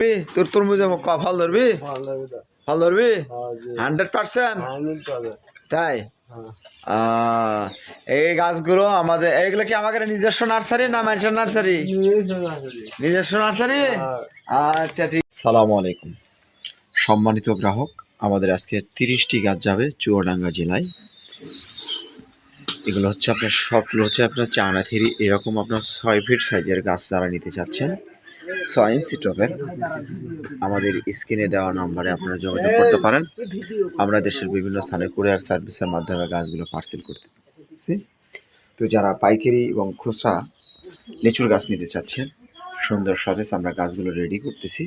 এ, তোর তরমুজ ফল ধরবি? ফল ধরবি হ্যাঁ হান্ড্রেড পার্সেন্ট? তাই? হ্যাঁ। এই গাছগুলো আমাদের এইগুলো কি আমাদের নিজস্ব নার্সারি না মানুষের নার্সারি? নিজস্ব নার্সারি। হ্যাঁ। আচ্ছা ঠিক। সালামু আলাইকুম। সম্মানিত গ্রাহক আমাদের আজকে তিরিশটি গাছ যাবে চুয়াডাঙ্গা জেলায়। এগুলো হচ্ছে আপনার সবগুলো হচ্ছে আপনার চায়না থেরি এরকম আপনার ছয় ফিট সাইজের গাছ যারা নিতে চাচ্ছেন। ছয় টপের আমাদের স্ক্রিনে দেওয়া নম্বরে আপনারা যোগাযোগ করতে পারেন। আমরা দেশের বিভিন্ন স্থানে কুরিয়ার সার্ভিসের মাধ্যমে গাছগুলো পার্সেল করতে পারছি তো যারা পাইকারি এবং খোসা লিচুর গাছ নিতে চাচ্ছেন, সুন্দর সতেজ আমরা গাছগুলো রেডি করতেছি।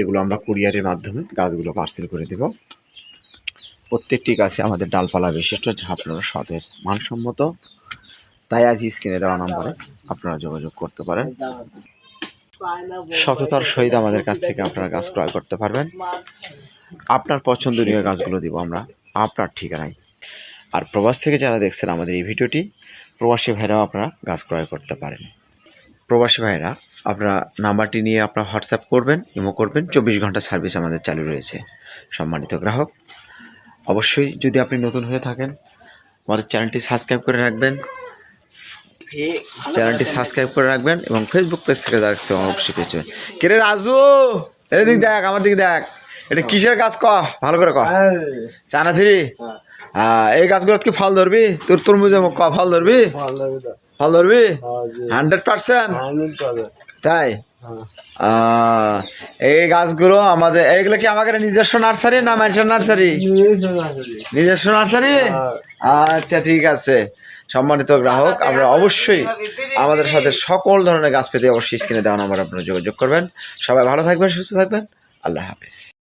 এগুলো আমরা কুরিয়ারের মাধ্যমে গাছগুলো পার্সেল করে দেব। প্রত্যেকটি গাছে আমাদের ডালপালা বিশিষ্ট যা আপনারা সতেজ মানসম্মত। তাই আজ স্ক্রিনে দেওয়া নম্বরে আপনারা যোগাযোগ করতে পারেন। সততার সহিত আমাদের কাছ থেকে আপনারা গাছ ক্রয় করতে পারবেন। আপনার পছন্দনীয় গাছগুলো দিব আমরা। আপনার ঠিকানায়। আর প্রবাস থেকে যারা দেখছেন আমাদের এই ভিডিওটি, প্রবাসী ভাইরাও আপনারা গাছ ক্রয় করতে পারেন। প্রবাসী ভাইরা, আপনারা নাম্বারটি নিয়ে আপনারা হোয়াটসঅ্যাপ করবেন, ইমো করবেন। চব্বিশ ঘণ্টা সার্ভিস আমাদের চালু রয়েছে। সম্মানিত গ্রাহক, অবশ্যই যদি আপনি নতুন হয়ে থাকেন, আমাদের চ্যানেলটি সাবস্ক্রাইব করে রাখবেন। চ্যানেলটি সাবস্ক্রাইব করে রাখবেন এবং ফেসবুক পেজ থেকে দেখছে অবশ্যই পেয়েছে কিরে রাজু? এদিক দেখ আমার দিক দেখ। এটা কিসের গাছ ক? ভালো করে ক। হ্যাঁ চানা থ্রি? হ্যাঁ। এই গাছগুলো কি ফল ধরবি? তোর তরমুজে ক ফল ধরবি? ফল ধরবি হ্যাঁ হান্ড্রেড পার্সেন্ট? তাই? হ্যাঁ। এই গাছগুলো আমাদের এইগুলো কি আমাদের নিজস্ব নার্সারি না মানুষের নার্সারি। নিজস্ব নার্সারি? হ্যাঁ। আচ্ছা ঠিক আছে। সম্মানিত গ্রাহক আমরা অবশ্যই আমাদের সাথে সকল ধরনের গাছ পেতে অবশ্যই স্ক্রিনে দেওয়া নাম্বার আপনারা যোগাযোগ করবেন। সবাই ভালো থাকবেন সুস্থ থাকবেন। আল্লাহ হাফিজ।